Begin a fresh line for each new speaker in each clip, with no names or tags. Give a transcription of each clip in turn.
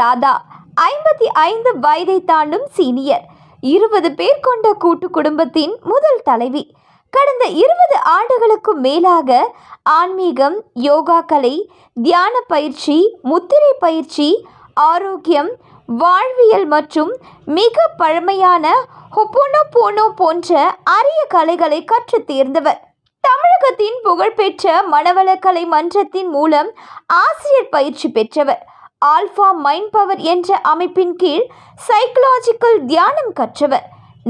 ராதா ஐம்பத்தி ஐந்து வயதை தாண்டும் சீனியர். இருபது பேர் கொண்ட கூட்டு குடும்பத்தின் முதல் தலைவி. கடந்த இருபது ஆண்டுகளுக்கும் மேலாக ஆன்மீகம் யோகா கலை தியான பயிற்சி முத்திரை பயிற்சி ஆரோக்கியம் வாழ்வியல் மற்றும் மிக பழமையான ஹொப்போனோ போனோ போன்ற அரிய கலைகளை கற்றுத் தேர்ந்தவர். தமிழகத்தின் புகழ்பெற்ற மனவளக்கலை மன்றத்தின் மூலம் ஆசிரியர் பயிற்சி பெற்றவர். ஆல்ஃபா மைண்ட் பவர் என்ற அமைப்பின் கீழ் சைக்கலாஜிக்கல் தியானம் கற்றவர்.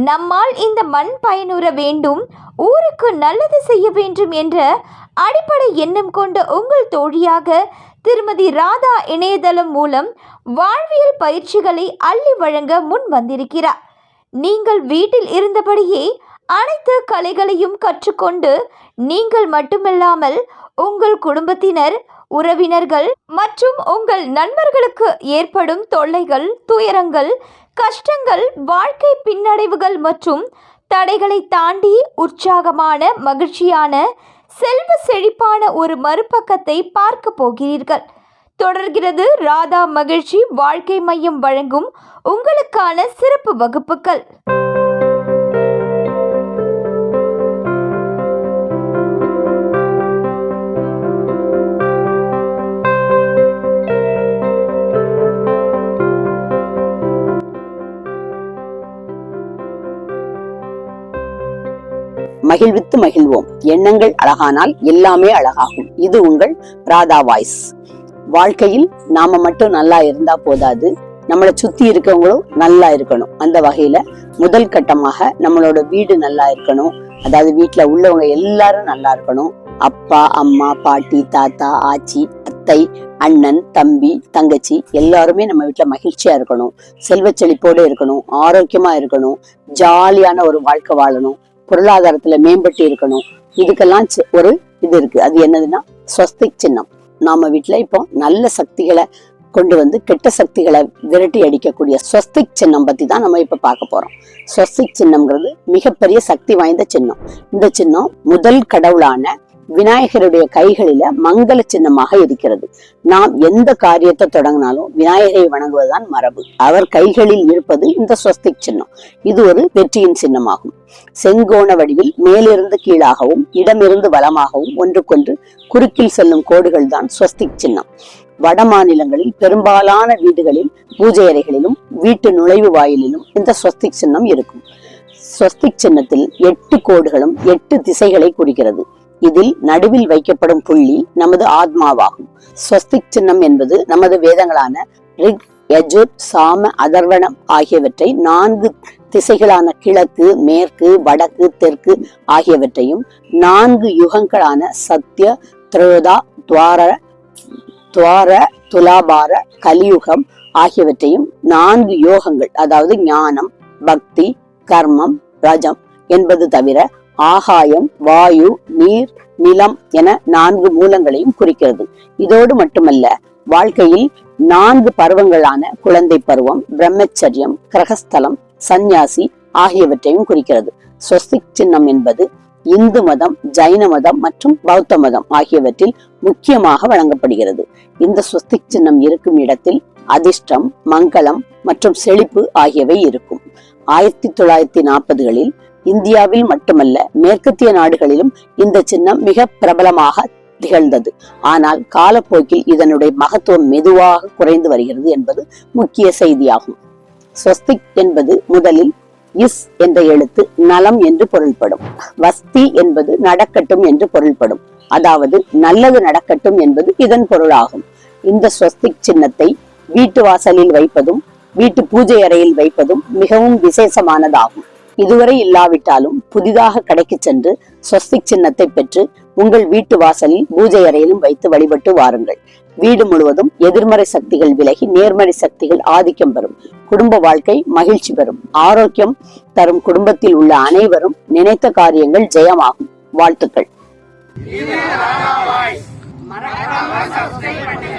நம்மால் இந்த மண் பயனுற வேண்டும் ஊருக்கு நல்லது செய்ய வேண்டும் என்ற அடிப்படை எண்ணம் கொண்ட உங்கள் தோழியாக திருமதி ராதா இணையதளம் மூலம் வாழ்வியல் பயிற்சிகளை அள்ளி வழங்க முன் வந்திருக்கிறார். நீங்கள் வீட்டில் இருந்தபடியே அனைத்து கலைகளையும் கற்றுக்கொண்டு நீங்கள் மட்டுமில்லாமல் உங்கள் குடும்பத்தினர் உறவினர்கள் மற்றும் உங்கள் நண்பர்களுக்கு ஏற்படும் தொல்லைகள் துயரங்கள் கஷ்டங்கள் வாழ்க்கை பின்னடைவுகள் மற்றும் தடைகளை தாண்டி உற்சாகமான மகிழ்ச்சியான செல்வ செழிப்பான ஒரு மறுபக்கத்தை பார்க்க போகிறீர்கள். தொடர்கிறது ராதா மகிழ்ச்சி வாழ்க்கை மையம் வழங்கும் உங்களுக்கான சிறப்பு வகுப்புகள்.
மகிழ்வித்து மகிழ்வோம். எண்ணங்கள் அழகானால் எல்லாமே அழகாகும். இது உங்கள் ராதா வாய்ஸ். வாழ்க்கையில் நாம மட்டும் நல்லா இருந்தா போதாது. நம்மளை சுத்தி இருக்கவங்களும் நல்லா இருக்கணும். அந்த வகையில முதல் கட்டமாக நம்மளோட வீடு நல்லா இருக்கணும். அதாவது வீட்டுல உள்ளவங்க எல்லாரும் நல்லா இருக்கணும். அப்பா அம்மா பாட்டி தாத்தா ஆச்சி அத்தை அண்ணன் தம்பி தங்கச்சி எல்லாருமே நம்ம வீட்டுல மகிழ்ச்சியா இருக்கணும். செல்வச் செழிப்போட இருக்கணும். ஆரோக்கியமா இருக்கணும். ஜாலியான ஒரு வாழ்க்கை வாழணும். பொருளாதாரத்துல மேம்பட்டு இருக்கணும். இதுக்கெல்லாம் ஒரு இது இருக்கு. அது என்னதுன்னா ஸ்வஸ்திக் சின்னம். நாம வீட்டுல இப்போ நல்ல சக்திகளை கொண்டு வந்து கெட்ட சக்திகளை விரட்டி அடிக்கக்கூடிய ஸ்வஸ்திக் சின்னம் பத்தி தான் நம்ம இப்ப பார்க்க போறோம். ஸ்வஸ்திக் சின்னம்ங்கிறது மிகப்பெரிய சக்தி வாய்ந்த சின்னம். இந்த சின்னம் முதல் கடவுளான விநாயகருடைய கைகளில மங்கள சின்னமாக இருக்கிறது. நாம் எந்த காரியத்தை தொடங்கினாலும் விநாயகரை வணங்குவதுதான் மரபு. அவர் கைகளில் இருப்பது இந்த ஸ்வஸ்திக் சின்னம். இது ஒரு வெற்றியின் சின்னமாகும். செங்கோண வடிவில் மேலிருந்து கீழாகவும் இடமிருந்து வலமாகவும் ஒன்றுக்கொன்று குறுக்கில் செல்லும் கோடுகள் தான் ஸ்வஸ்திக் சின்னம். வட மாநிலங்களில் பெரும்பாலான வீடுகளில் பூஜை அறைகளிலும் வீட்டு நுழைவு வாயிலிலும் இந்த ஸ்வஸ்திக் சின்னம் இருக்கும். ஸ்வஸ்திக் சின்னத்தில் எட்டு கோடுகளும் எட்டு திசைகளை குறிக்கிறது. இதில் நடுவில் வைக்கப்படும் புள்ளி நமது ஆத்மாவாகும். ஸ்வஸ்திக் சின்னம் என்பது நமது வேதங்களான ரிக் யஜுர் சாம அதர்வணம் ஆகியவற்றை நான்கு திசைகளான கிழக்கு மேற்கு வடக்கு தெற்கு ஆகியவற்றையும் நான்கு யுகங்களான சத்ய திரோதா துவார துவார துலாபார கலியுகம் ஆகியவற்றையும் நான்கு யோகங்கள் அதாவது ஞானம் பக்தி கர்மம் ரஜம் என்பது தவிர ஆகாயம் வாயு நீர் நிலம் என நான்கு மூலங்களையும் குறிக்கிறது. இதோடு மட்டுமல்ல வாழ்க்கையில் நான்கு பருவங்களான குழந்தை பருவம் பிரம்மச்சரியம் கிரகஸ்தலம் சந்நியாசி ஆகியவற்றையும் குறிக்கிறது. ஸ்வஸ்திக் சின்னம் என்பது இந்து மதம் ஜைன மதம் மற்றும் பௌத்த மதம் ஆகியவற்றில் முக்கியமாக வழங்கப்படுகிறது. இந்த ஸ்வஸ்திக் சின்னம் இருக்கும் இடத்தில் அதிர்ஷ்டம் மங்களம் மற்றும் செழிப்பு ஆகியவை இருக்கும். ஆயிரத்தி தொள்ளாயிரத்தி நாற்பதுகளில் இந்தியாவில் மட்டுமல்ல மேற்கத்திய நாடுகளிலும் இந்த சின்னம் மிக பிரபலமாக திகழ்ந்தது. ஆனால் காலப்போக்கில் இதனுடைய மகத்துவம் மெதுவாக குறைந்து வருகிறது என்பது முக்கிய செய்தியாகும். ஸ்வஸ்திக் என்பது முதலில் இஸ் என்ற எழுத்து நலம் என்று பொருள்படும். வஸ்தி என்பது நடக்கட்டும் என்று பொருள்படும். அதாவது நல்லது நடக்கட்டும் என்பது இதன் பொருளாகும். இந்த ஸ்வஸ்திக் சின்னத்தை வீட்டு வாசலில் வைப்பதும் வீட்டு பூஜை அறையில் வைப்பதும் மிகவும் விசேஷமானதாகும். இதுவரை இல்லாவிட்டாலும் புதிதாக கடைக்கு சென்று ஸ்வஸ்திக் சின்னத்தை பெற்று உங்கள் வீட்டு வாசலில் பூஜை அறையிலும் வைத்து வழிபட்டு வாருங்கள். வீடு முழுவதும் எதிர்மறை சக்திகள் விலகி நேர்மறை சக்திகள் ஆதிக்கம் பெறும். குடும்ப வாழ்க்கை மகிழ்ச்சி பெறும். ஆரோக்கியம் தரும் குடும்பத்தில் உள்ள அனைவரும் நினைத்த காரியங்கள் ஜெயமாகும். வாழ்த்துக்கள்.
மறக்காம சப்ஸ்கிரைப் பண்ணுங்க